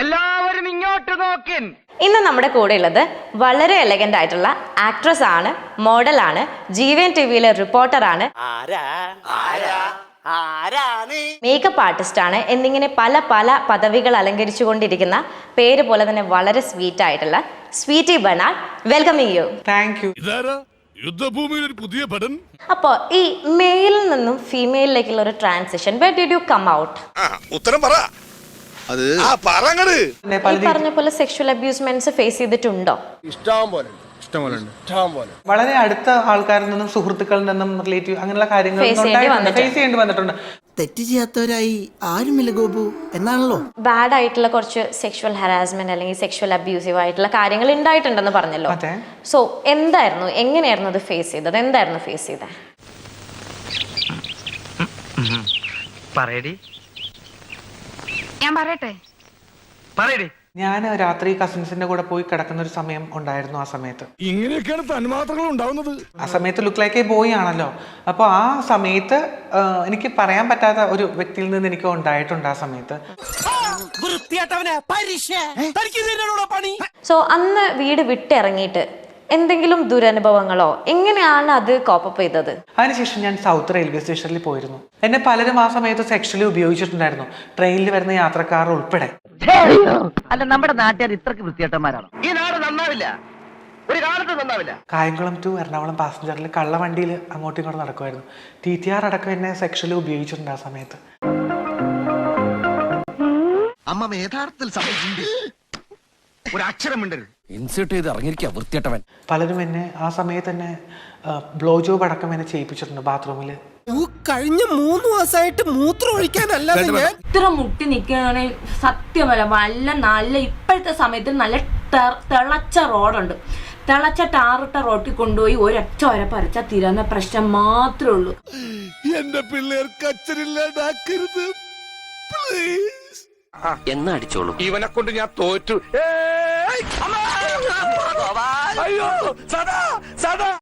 എല്ലാവരും ഇങ്ങോട്ട് നോക്കിൻ. ഇന്ന് നമ്മുടെ കൂടെ ഉള്ളത് വളരെ എലഗന്റ് ആയിട്ടുള്ള ആക്ട്രസ് ആണ് മോഡലാണ് ജീവൻ ടി വിയിലെ റിപ്പോർട്ടറാണ് ആരാ? ആരാ? ആരാണ്? മേക്കപ്പ് ആർട്ടിസ്റ്റ് ആണ്. എന്നിങ്ങനെ പല പല പദവികൾ അലങ്കരിച്ചുകൊണ്ടിരിക്കുന്ന പേര് പോലെ തന്നെ വളരെ സ്വീറ്റ് ആയിട്ടുള്ള സ്വീറ്റി ബനാൾ വെൽക്കമിങ് യു താങ്ക് യു യുദ്ധഭൂമിയിൽ ഒരു പുതിയ പടൻ അപ്പോൾ ഈ മെയിലിൽ നിന്നും ഫീമെയിലിലേക്കുള്ള ഒരു transition did you come out ഉത്തരം പറ. അത് പല പറഞ്ഞ പോലെ സെക്ഷൽ അബ്യൂസ്മെന്റ്സ് ഫേസ് ചെയ്തിട്ടുണ്ടോ? വളരെ അടുത്ത ആൾക്കാരിൽ നിന്നും സുഹൃത്തുക്കളിൽ നിന്നും റിലേറ്റീവ് അങ്ങനെയുള്ള കാര്യങ്ങൾ. ഫേസ് ചെയ്യേണ്ടി വന്നിട്ടുണ്ട്. തെറ്റ് ചെയ്യാത്തവരായി ആരുമില്ല ഗോപു എന്നാണല്ലോ? ബാഡ് ആയിട്ടുള്ള കുറച്ച് സെക്ഷൽ ഹരാസ്മെന്റ് അല്ലെങ്കിൽ സെക്ഷൽ അബ്യൂസീവ് ആയിട്ടുള്ള കാര്യങ്ങൾ ഉണ്ടായിട്ടുണ്ടെന്ന് പറഞ്ഞല്ലോ. അതെ. സോ എന്തായിരുന്നു? എങ്ങനെയായിരുന്നു അത് ഫേസ് ചെയ്തത്? എന്തായിരുന്നു ഫേസ് ചെയ്തത് പറയടി. ഞാൻ പറയട്ടെ? പറയടേ. ഞാൻ രാത്രി കസിൻസിന്റെ കൂടെ പോയി കിടക്കുന്ന ഒരു സമയം ഉണ്ടായിരുന്നു ആ സമയത്ത്. ഇങ്ങനെയൊക്കെയാണ് തന്മാത്രകൾ ഉണ്ടാവുന്നത്. ആ സമയത്ത് ലുക്ക് ലൈക്ക് എ ബോയ് ആണല്ലോ അപ്പോൾ ആ സമയത്ത് എനിക്ക് പറയാൻ പറ്റാത്ത ഒരു വ്യക്തിയിൽ നിന്ന് എനിക്ക് ഉണ്ടായിട്ടുണ്ട് ആ സമയത്ത്. സോ അന്ന് വീട് വിട്ടിറങ്ങിയിട്ട് എന്തെങ്കിലും ദുരനുഭവങ്ങളോ? എങ്ങനെയാണ് അത് കോപ്പപ്പ് ചെയ്തത്? അതിനുശേഷം ഞാൻ സൗത്ത് റെയിൽവേ സ്റ്റേഷനിൽ പോയിരുന്നു. എന്നെ പലരും ആ സമയത്ത് സെക്ഷലി ഉപയോഗിച്ചിട്ടുണ്ടായിരുന്നു. ട്രെയിനിൽ വരുന്ന യാത്രക്കാർ ഉൾപ്പെടെ. അല്ല നമ്മുടെ നാട്ടുകാർ ഇത്രക്ക് വൃത്തിയേട്ടന്മാരാണ് ഈ നാട് നന്നാവില്ല. ഒരു കാലത്ത് നന്നാവില്ല. കായംകുളം ടു എറണാകുളം പാസഞ്ചറിൽ കള്ളവണ്ടിയിൽ അങ്ങോട്ടും ഇങ്ങോട്ടും നടക്കുമായിരുന്നു. ടി ടി ആർ അടക്കം എന്നെ സെക്ഷലി ഉപയോഗിച്ചിട്ടുണ്ട് ആ സമയത്ത്. അമ്മ യഥാർത്ഥത്തിൽ സംഭവിച്ചിട്ടുണ്ട് ഒരു അക്ഷരം മിണ്ടരുത് ഇൻസേർട്ട് ചെയ്ത് ഇറങ്ങിയിരിക്കുക വൃത്തിയട്ടവൻ പലരും എന്നെ ആ സമയത്ത് തന്നെ ബ്ലോ ജോബ് അടക്കം എന്നെ ചെയ്യിപ്പിച്ചിട്ടുണ്ട് ബാത്റൂമിൽ കഴിഞ്ഞ മൂന്ന് മാസമായിട്ട് മൂത്രം ഒഴിക്കാനല്ല ഞാൻ ഇത്ര മുട്ടി നിൽക്കുകയാണെങ്കിൽ സത്യമല്ല. നല്ല നല്ല ഇപ്പോഴത്തെ സമയത്ത് നല്ല തിളച്ച റോഡുണ്ട്. തിളച്ച ടാറിട്ട റോട്ടി കൊണ്ടുപോയി ഒരൊറ്റ ഒര പരച്ച തീരുന്ന പ്രശ്നം മാത്രമേ ഉള്ളൂ. എന്റെ പിള്ളേർക്ക് അച്ഛനില്ലാണ്ടാക്കരുത് എന്ന് അടിച്ചോളൂ? ഇവനെ കൊണ്ട് ഞാൻ തോറ്റു! അയ്യോ! സദാ! സദാ!